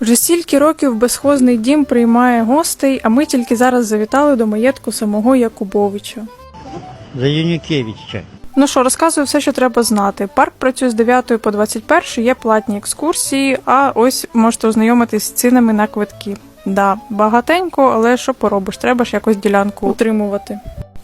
Вже стільки років безхозний дім приймає гостей, а ми тільки зараз завітали до маєтку самого Якубовича. За Юнікевича. Ну що, розказую все, що треба знати. Парк працює з 9 по 21, є платні екскурсії, а ось можете ознайомитись з цінами на квитки. Да, багатенько, але що поробиш, треба ж якось ділянку утримувати.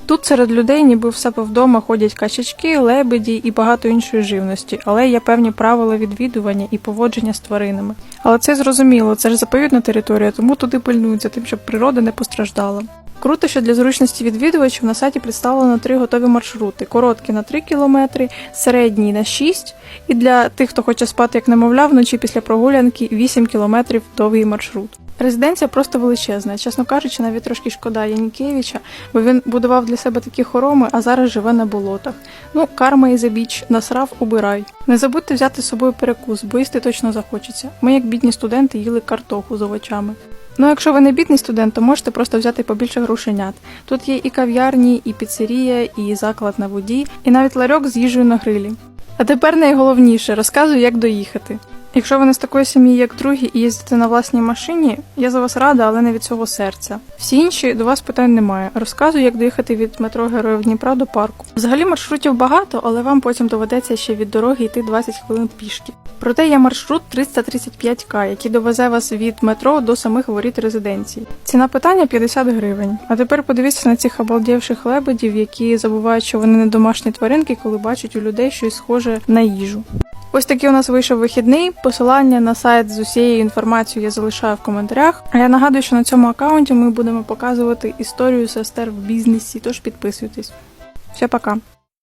Тут серед людей, ніби в себе ходять качачки, лебеді і багато іншої живності, але є певні правила відвідування і поводження з тваринами. Але це зрозуміло, це ж заповідна територія, тому туди пильнуються тим, щоб природа не постраждала. Круто, що для зручності відвідувачів на сайті представлено три готові маршрути: короткі на 3 кілометри, середній на 6, і для тих, хто хоче спати як немовля вночі після прогулянки 8 кілометрів довгий маршрут. Резиденція просто величезна. Чесно кажучи, навіть трошки шкода Янікевича, бо він будував для себе такі хороми, а зараз живе на болотах. Ну, карма і забіч, насрав, убирай. Не забудьте взяти з собою перекус, бо їсти точно захочеться. Ми, як бідні студенти, їли картоху з овочами. Ну, якщо ви не бідний студент, то можете просто взяти побільше грушенят. Тут є і кав'ярні, і піцерія, і заклад на воді, і навіть ларьок з їжею на грилі. А тепер найголовніше розказую, як доїхати. Якщо ви не з такої сім'ї, як другі, і їздите на власній машині, я за вас рада, але не від цього серця. Всі інші до вас питань немає. Розказую, як доїхати від метро Героїв Дніпра до парку. Взагалі маршрутів багато, але вам потім доведеться ще від дороги йти 20 хвилин пішки. Проте є маршрут 335К, який довезе вас від метро до самих воріт резиденції. Ціна питання 50 гривень. А тепер подивіться на цих обалдівших лебедів, які забувають, що вони не домашні тваринки, коли бачать у людей щось схоже на їжу. Ось такий у нас вийшов вихідний. Посилання на сайт з усією інформацією я залишаю в коментарях. А я нагадую, що на цьому аккаунті ми будемо показувати історію сестер в бізнесі, тож підписуйтесь. Все, пока.